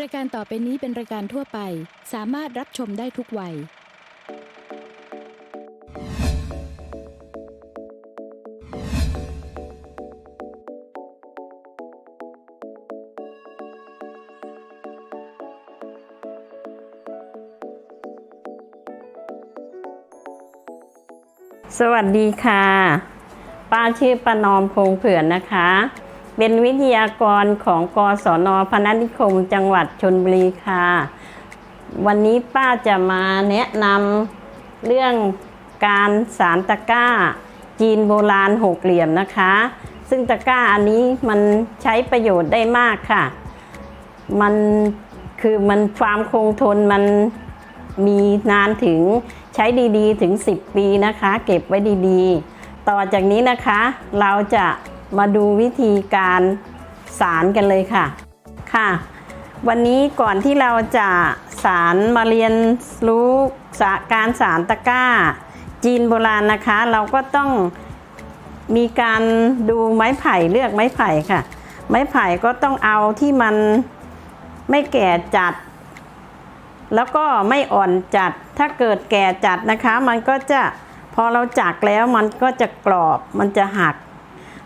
รายการต่อไปนี้เป็นรายการทั่วไป สามารถรับชมได้ทุกวัย สวัสดีค่ะ ป้าชื่อประนอมพงเผื่อนนะคะ เป็นวิทยากรของกศนพนัสนิคมจังหวัดชนบุรีค่ะ วันนี้ป้าจะมาแนะนำเรื่องการสารตะกร้า จีนโบราณหกเหลี่ยมนะคะ ซึ่งตะกร้าอันนี้มันใช้ประโยชน์ได้มากค่ะ มันคือมันความคงทนมันมีนานถึงใช้ดีๆ ถึง 10 ปีนะคะ เก็บไว้ดีๆ ต่อจากนี้นะคะเราจะ มาดูวิธีการสารกันเลยค่ะ ค่ะ วันนี้ก่อนที่เราจะสารมาเรียนรู้สะการสารตะกร้า จีนโบราณนะคะ เราก็ต้องมีการดูไม้ไผ่เลือกไม้ไผ่ค่ะ ไม้ไผ่ก็ต้องเอาที่มันไม่แก่จัด แล้วก็ไม่อ่อนจัด ถ้าเกิดแก่จัดนะคะ มันก็จะพอเราจักแล้วมันก็จะกรอบมันจะหัก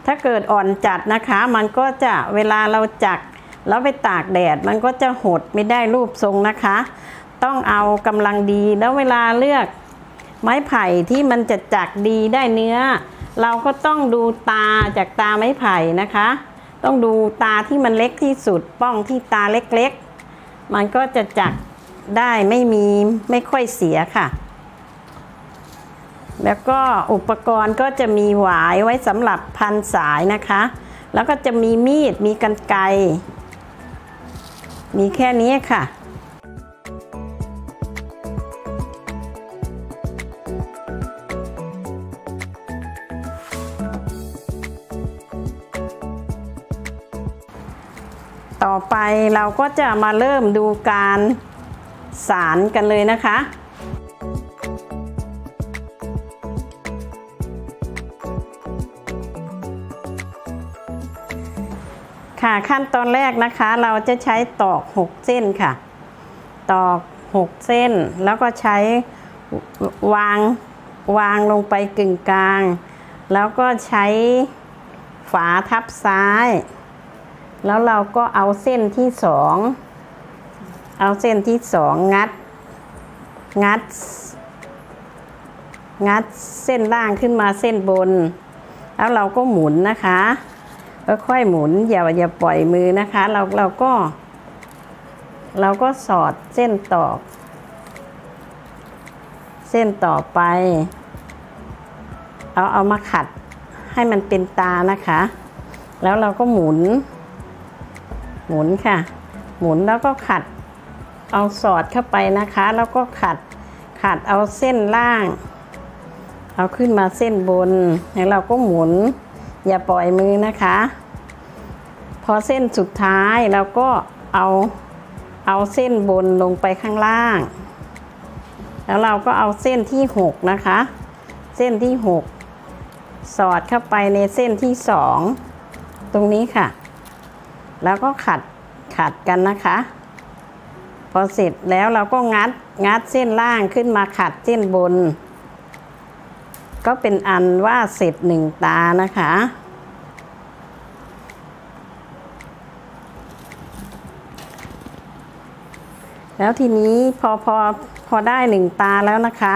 ถ้าเกิดอ่อนจัดนะคะ มันก็จะเวลาเราจักแล้วไปตากแดด มันก็จะหดไม่ได้รูปทรงนะคะ ต้องเอากำลังดีแล้วเวลาเลือกไม้ไผ่ที่มันจะจักดีได้เนื้อ เราก็ต้องดูตาจากตาไม้ไผ่นะคะ ต้องดูตาที่มันเล็กที่สุดป้องที่ตาเล็กๆ มันก็จะจักได้ไม่มีไม่ค่อยเสียค่ะ แล้วก็อุปกรณ์ก็จะมีหวายไว้สำหรับพันสายนะคะ แล้วก็จะมีมีดมีกันไกรมีแค่นี้ค่ะต่อไปเราก็จะมาเริ่มดูการสารกันเลยนะคะ ค่ะขั้นตอนแรกนะคะเราจะใช้ตอก 6 เส้นค่ะ ตอก 6 เส้น แล้วก็ใช้วางวางลงไปกึ่งกลาง แล้วก็ใช้ฝาทับซ้าย แล้วเราก็เอาเส้นที่สองเอาเส้นที่สองงัด งัด งัดเส้นล่างขึ้นมาเส้นบน แล้วเราก็หมุนนะคะ ก็ค่อยหมุนอย่าอย่าปล่อยมือนะคะ เราเราก็ เราก็สอดเส้นตอก เส้นต่อไป เอาเอามาขัดให้มันเป็นตานะคะ แล้วเราก็หมุน หมุนค่ะ หมุนแล้วก็ขัด เอาสอดเข้าไปนะคะ แล้วก็ขัดขัดเอาเส้นล่าง เอาขึ้นมาเส้นบนแล้วเราก็หมุน อย่าปล่อยมือนะคะ พอเส้นสุดท้ายเราก็เอาเอาเส้นบนลงไปข้างล่าง แล้วเราก็เอาเส้นที่หกนะคะ เส้นที่หกสอดเข้าไปในเส้นที่สองตรงนี้ค่ะ แล้วก็ขัดขัดกันนะคะ พอเสร็จแล้วเราก็งัดงัดเส้นล่างขึ้นมาขัดเส้นบน ก็เป็นอันว่าเสร็จหนึ่งตานะคะ แล้วทีนี้พอพอพอได้หนึ่งตาแล้วนะคะ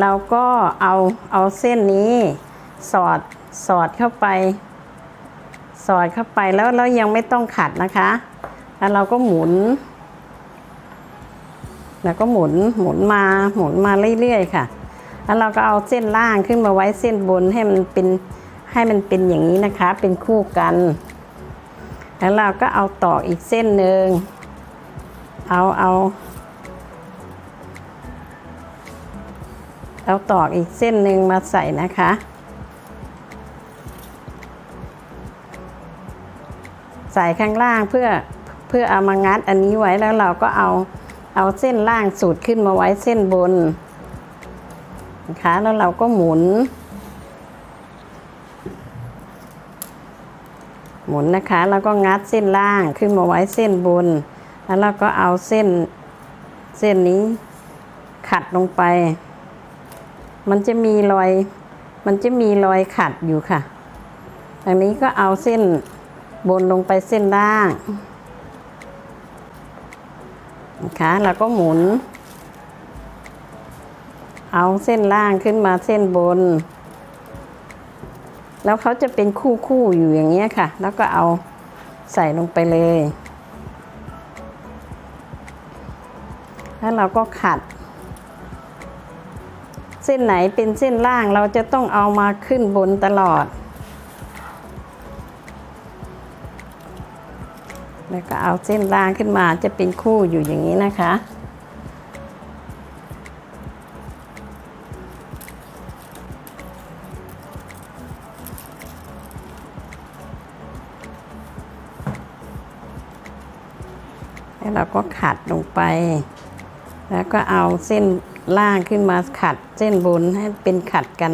เราก็เอาเอาเส้นนี้สอดสอดเข้าไป สอดเข้าไปแล้วแล้วยังไม่ต้องขัดนะคะ แล้วเราก็หมุน แล้วก็หมุนหมุนมาหมุนมาเรื่อยๆค่ะ แล้วเราก็เอาเส้นล่างขึ้นมาไว้เส้นบนให้มันเป็นให้มันเป็นอย่างนี้นะคะ เป็นคู่กัน แล้วเราก็เอาต่ออีกเส้นหนึ่งเอาเอาเอาตอกอีกเส้นหนึ่งมาใส่นะคะ ใส่ข้างล่างเพื่อเพื่อเอามางัดอันนี้ไว้แล้วเราก็เอาเอาเส้นล่างสูดขึ้นมาไว้เส้นบน นะคะแล้วเราก็หมุน หมุนนะคะ แล้วก็งัดเส้นล่างขึ้นมาไว้เส้นบน แล้วเราก็เอาเส้นเส้นนี้ขัดลงไป มันจะมีรอย มันจะมีรอยขัดอยู่ค่ะทางนี้ก็เอาเส้นบนลงไปเส้นล่างนะคะแล้วก็หมุน เอาเส้นล่างขึ้นมาเส้นบน แล้วเขาจะเป็นคู่คู่อยู่อย่างเงี้ยค่ะ แล้วก็เอาใส่ลงไปเลย แล้วเราก็ขัด เส้นไหนเป็นเส้นล่างเราจะต้องเอามาขึ้นบนตลอด แล้วก็เอาเส้นล่างขึ้นมาจะเป็นคู่อยู่อย่างนี้นะคะ เราก็ขัดลงไป แล้วก็เอาเส้นล่างขึ้นมาขัดเส้นบนให้เป็นขัดกัน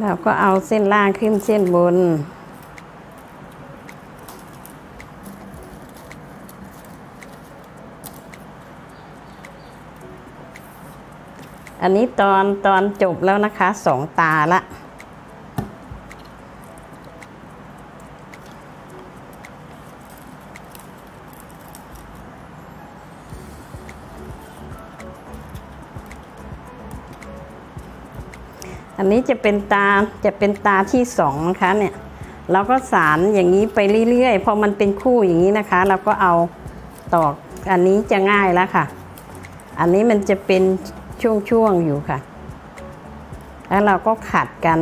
เราก็เอาเส้นล่างขึ้นเส้นบน อันนี้ตอนตอนจบแล้วนะคะสองตาละอันนี้จะเป็นตาจะเป็นตาที่สองนะคะเนี่ยเราก็สารอย่างนี้ไปเรื่อยๆ พอมันเป็นคู่อย่างนี้นะคะ เราก็เอาตอกอันนี้จะง่ายแล้วค่ะ อันนี้มันจะเป็น ช่วงๆอยู่ค่ะ แล้วเราก็ขัดกัน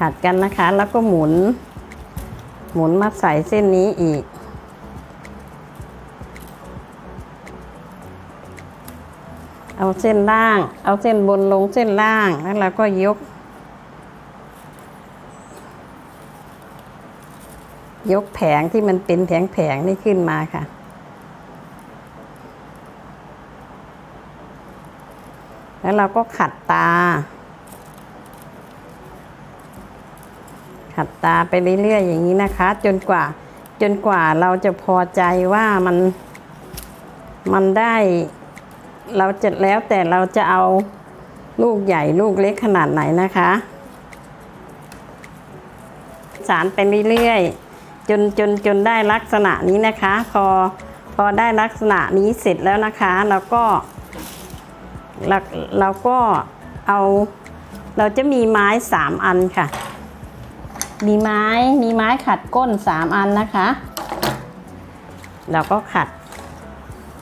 ขัดกันนะคะ แล้วก็หมุน หมุนมาใส่เส้นนี้อีก เอาเส้นล่าง เอาเส้นบนลงเส้นล่าง แล้วเราก็ยก ยกแผงที่มันเป็นแผงแผงๆนี่ขึ้นมาค่ะ แล้วเราก็ขัดตา ขัดตาไปเรื่อยๆอย่างนี้นะคะ จนกว่าจนกว่าเราจะพอใจว่ามันมันได้เราจะแล้วแต่เราจะเอาลูกใหญ่ลูกเล็กขนาดไหนนะคะ สารไปเรื่อยๆจนจนจนได้ลักษณะนี้นะคะ พอพอได้ลักษณะนี้เสร็จแล้วนะคะ เราก็ เราเราก็เอาเราจะมีไม้สามอันค่ะ มีไม้มีไม้ขัดก้นสามอันนะคะ เราก็ขัด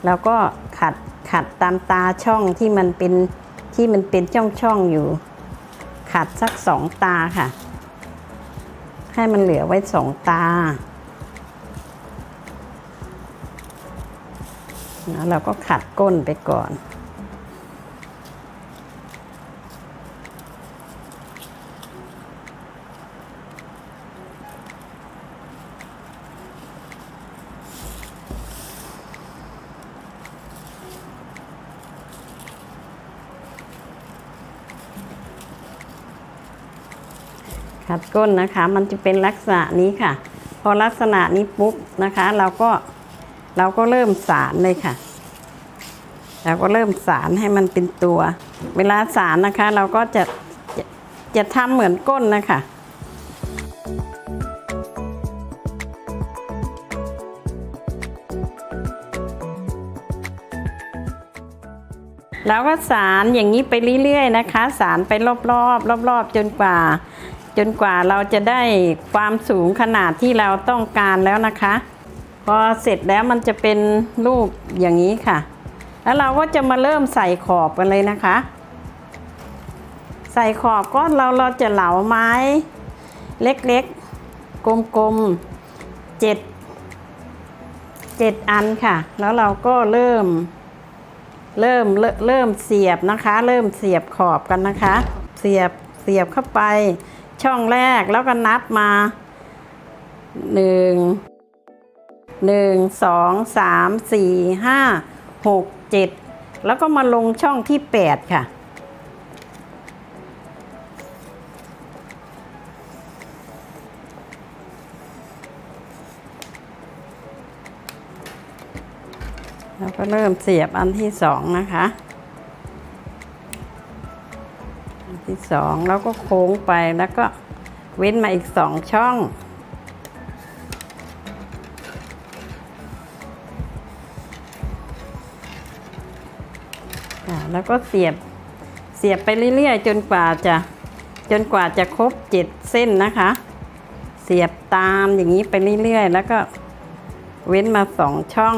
แล้วก็ขัดขัดตามตาช่องที่มันเป็นที่มันเป็นช่องช่องๆอยู่ ขัดสักสองตาค่ะ ให้มันเหลือไว้สองตาแล้วเราก็ขัดก้นไปก่อน ขัดก้นนะคะ มันจะเป็นลักษณะนี้ค่ะ พอลักษณะนี้ปุ๊บนะคะ เราก็เราก็เริ่มสารเลยค่ะเราก็เริ่มสารให้มันเป็นตัว เวลาสารนะคะ เราก็จะจะจะทำเหมือนก้นนะคะแล้วก็สารอย่างนี้ไปเรื่อยๆนะคะ สารไปรอบๆรอบๆจนกว่า จนกว่าเราจะได้ความสูงขนาดที่เราต้องการแล้วนะคะ พอเสร็จแล้วมันจะเป็นรูปอย่างนี้ค่ะ แล้วเราก็จะมาเริ่มใส่ขอบกันเลยนะคะ ใส่ขอบก็เราเราจะเหลาไม้ เล็กๆ กลมๆเจ็ดเจ็ดอันค่ะ แล้วเราก็เริ่มเริ่มเริ่มเสียบนะคะ เริ่มเสียบขอบกันนะคะ เสียบเสียบเข้าไป ช่องแรกแล้วก็นับมาหนึ่งหนึ่งสองสามสี่ห้าหกเจ็ดแล้วก็มาลงช่องที่แปดค่ะ แล้วก็เริ่มเสียบอันที่สองนะคะ ที่สองแล้วก็โค้งไปแล้วก็เว้นมาอีกสองช่อง แล้วก็เสียบเสียบไปเรื่อยๆ จนกว่าจะจนกว่าจะครบเจ็ดเส้นนะคะ เสียบตามอย่างนี้ไปเรื่อยๆ แล้วก็เว้นมาสองช่อง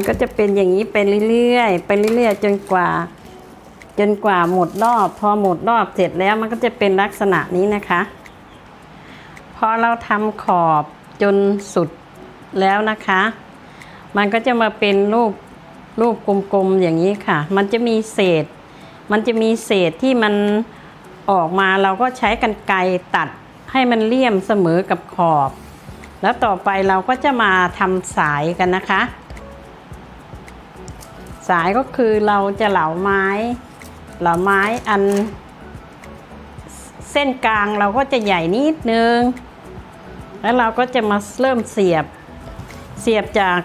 มันก็จะเป็นอย่างนี้ไปเรื่อยๆไปเรื่อยๆจนกว่า จนกว่าหมดรอบ พอหมดรอบเสร็จแล้วมันก็จะเป็นลักษณะนี้นะคะพอเราทำขอบจนสุดแล้วนะคะ มันก็จะมาเป็นรูปรูปกลมๆอย่างนี้ค่ะ มันจะมีเศษ มันจะมีเศษที่มันออกมาเราก็ใช้กันไกรตัดให้มันเลี่ยมเสมอกับขอบ แล้วต่อไปเราก็จะมาทำสายกันนะคะ สายก็คือเราจะเหลาไม้ เหลาไม้อัน เส้นกลางเราก็จะใหญ่นิดนึง แล้วเราก็จะมาเริ่มเสียบ เสียบจาก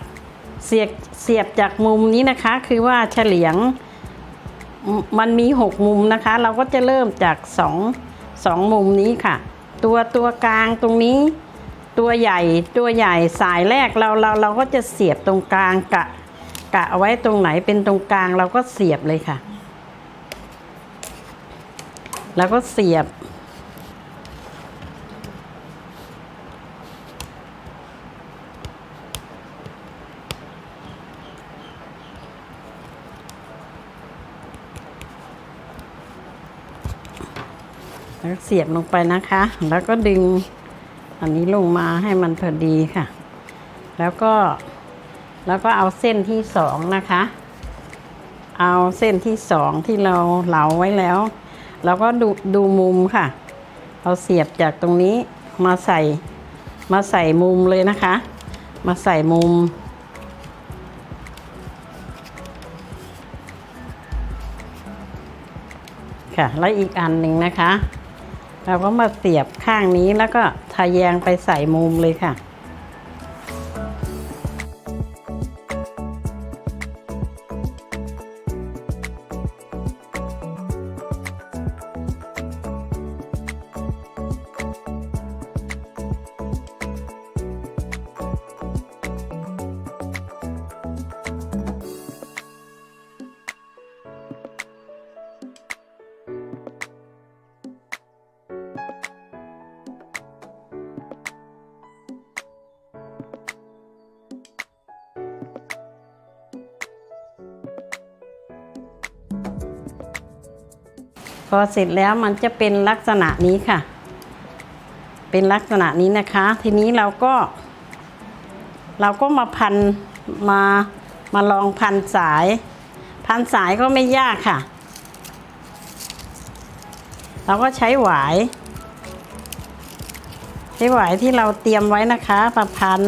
เสียบเสียบจากมุมนี้นะคะ คือว่าเฉลียงมมันมีหกมุมนะคะ เราก็จะเริ่มจากสองสองมุมนี้ค่ะ ตัวตัวกลางตรงนี้ ตัวใหญ่ตัวใหญ่สายแรกเราเราเราก็จะเสียบตรงกลางกะ กะเอาไว้ตรงไหนเป็นตรงกลางเราก็เสียบเลยค่ะ แล้วก็เสียบ แล้วเสียบลงไปนะคะ แล้วก็ดึงอันนี้ลงมาให้มันพอดีค่ะ แล้วก็ แล้วก็เอาเส้นที่สองนะคะ เอาเส้นที่สองที่เราเหลาไว้แล้วเราก็ดูดูมุมค่ะ เอาเสียบจากตรงนี้มาใส่มาใส่มุมเลยนะคะ มาใส่มุม ค่ะ แล้วอีกอันหนึ่งนะคะ เราก็มาเสียบข้างนี้แล้วก็ทะแยงไปใส่มุมเลยค่ะ พอเสร็จแล้วมันจะเป็นลักษณะนี้ค่ะ เป็นลักษณะนี้นะคะ ทีนี้เราก็ เราก็มาพันมามาลองพันสาย พันสายก็ไม่ยากค่ะ เราก็ใช้หวายใช้หวายที่เราเตรียมไว้นะคะมาพัน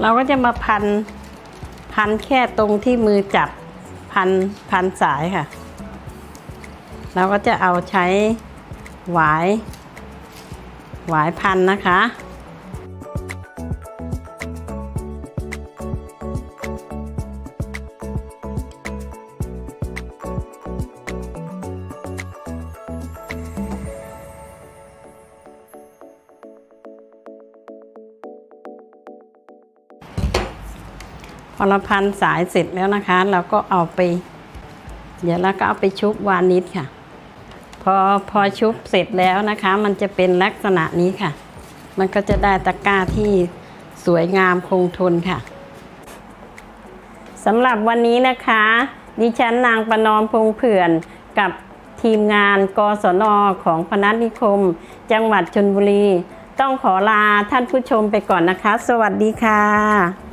เราก็จะมาพัน พันแค่ตรงที่มือจับพันพันสายค่ะ เราก็จะเอาใช้หวาย หวายพันนะคะ พอเราพันสายเสร็จแล้วนะคะ เราก็เอาไป เดี๋ยวเราก็เอาไปชุบวานิชค่ะ พอพอชุบเสร็จแล้วนะคะ มันจะเป็นลักษณะนี้ค่ะ มันก็จะได้ตะกร้าที่สวยงามคงทนค่ะสำหรับวันนี้นะคะ ดิฉันนางประนอมพงเผื่อนกับทีมงานกศนของพนัสนิคม จังหวัดชนบุรี ต้องขอลาท่านผู้ชมไปก่อนนะคะ สวัสดีค่ะ